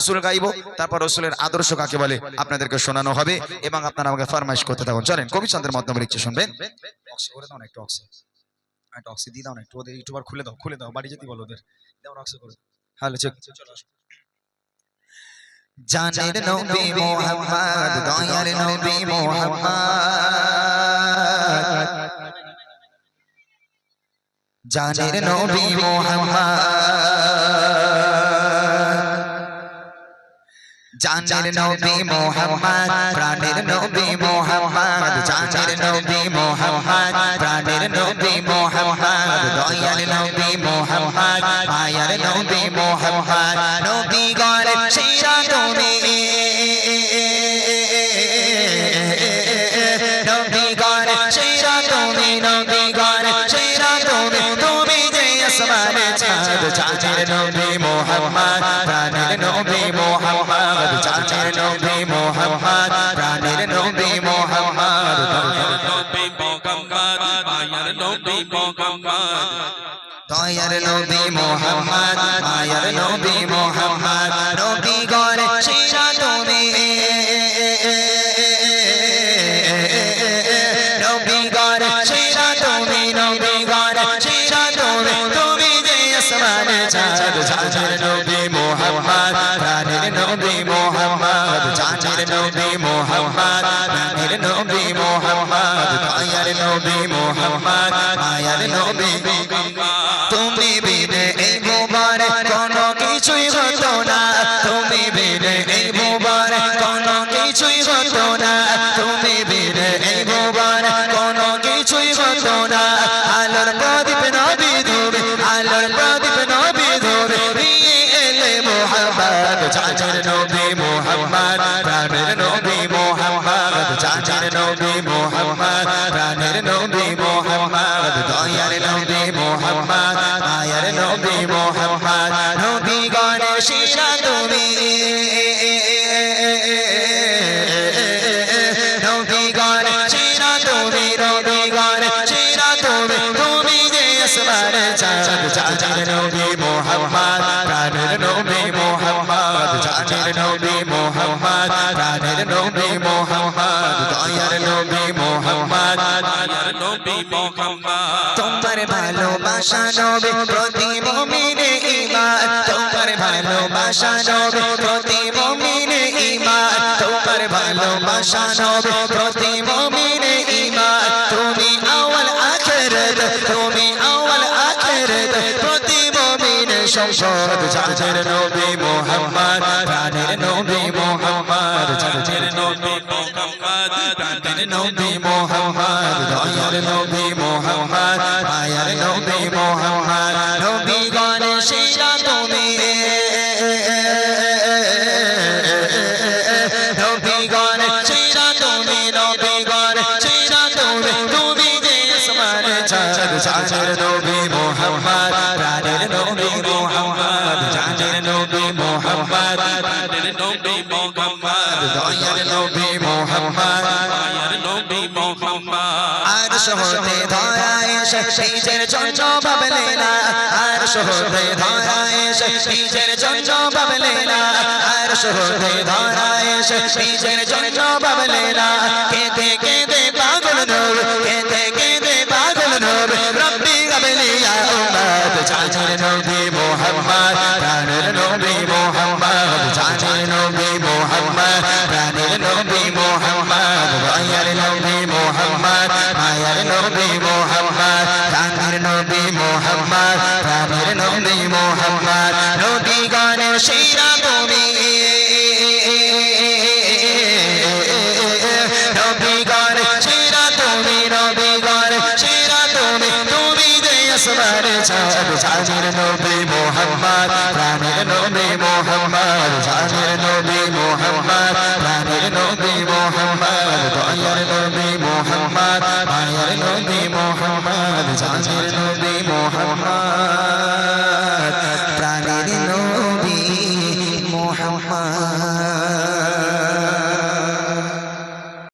রসুল গাইবো তারপর রসুলের আদর্শ কাকে বলে আপনাদেরকে শোনানো হবে এবং আপনারা আমাকে ফরমাইশ করতে থাকুন। চলেন কবিচন্দ্রের মাধ্যমে লিখছে শুনবেন? করে দাও না একটু অক্সি একটা অক্সি দিয়ে দাও না একটু ওদের ইউটিউবার খুলে দাও খুলে দাও বাড়ি যেতে বলো ওদের। দাও অক্সি করে। হ্যালো চেক চলো জানের নবী মোহাম্মদ দয়ার নবী মোহাম্মদ। জানের নবী মোহাম্মদ জানের নবী মোহাম্মদ প্রাণের নবী মোহাম্মদ জানের নবী মোহাম্মদ প্রাণের নবী মোহাম্মদ দয়াল নবী মোহাম্মদ মায়ার নবী মোহাম্মদ নবী গড় সেরা তুমি নবী গড় সেরা তুমি নবী গড় সেরা তুমি তুমি যে আসমানে চাঁদ চাঁদের নবী মোহাম্মদ নবী মোহাম্মদ মায়ার নবী নবী মোহাম্মদ চাঁদের নবী মোহাম্মদ প্রাণের নবী মোহাম্মদ দয়ার নবী মোহাম্মদ মায়ার নবী তুমি নবী মোহাম্মদ দয়ার নবী মোহাম্মদ মায়ার নবী মোহাম্মদ নবী গণের শিরা তুমি নবী নবী মোহাম্মদ নবী মোহাম্মদ। তোমার ভালোবাসা নবে প্রতি মমিনে ইমান তোমার ভালোবাসা নবে প্রতি মমিনে ইমান তোমার ভালোবাসা নবে প্রতি মমিনে ইমান তুমি আওয়াল আখিরাত, তুমি আওয়াল আখিরাত। প্রতি মমিনে সম্পদ চাচের নবী মোহাম্মদ, প্রাণের নবী মোহাম্মদ চাচের নবী নবী মোহাম্মদ দয়ার নবী মোহাম্মদ মায়ার নবী মোহাম্মদ নবী গণে শিরা তুমি নবী গণে শিরা তুমি নবী গণে শিরা তুমি তুমি যে আসমানে চাঁদ চাঁদের নবী মোহাম্মদ প্রাণের নবী মোহাম্মদ চাঁদের নবী মোহাম্মদ প্রাণের নবী মোহাম্মদ দয়ার নবী আর শহরে ধরায় নিজের জন্য ভাবলে না। আর শহরে ধরায় নিজের জন্য ভাবলে না। আর শহরে ধরায় নিজের জন্য ভাবলে না। কেঁদে কেঁদে পাগল নূর, কেঁদে কেঁদে পাগল নূর। রব্বি গাবলিয়া উম্মত চাচের নবী মোহাম্মদ, প্রাণের নবী মোহাম্মদ চাচের নবী মোহাম্মদ প্রাণের নবী মোহাম্মদ দয়ার নবী মোহাম্মদ মায়ার নবী মোহাম্মদ প্রাণের নবী মোহাম্মদ প্রাণের নবী মোহাম্মদ নবী শিরা তুমি নবী গানের শিরা তুমি নবী গানের শিরা তুমি তুমি আসমানে চাঁদ চাঁদের নবী মোহাম্মদ, প্রাণের নবী মোহাম্মদ চাঁদের নবী মোহাম্মদ, প্রাণের নবী মোহাম্মদ, দয়ার নবী মোহাম্মদ, মায়ার নবী মোহাম্মদ চাঁদের নবী মোহাম্মদ।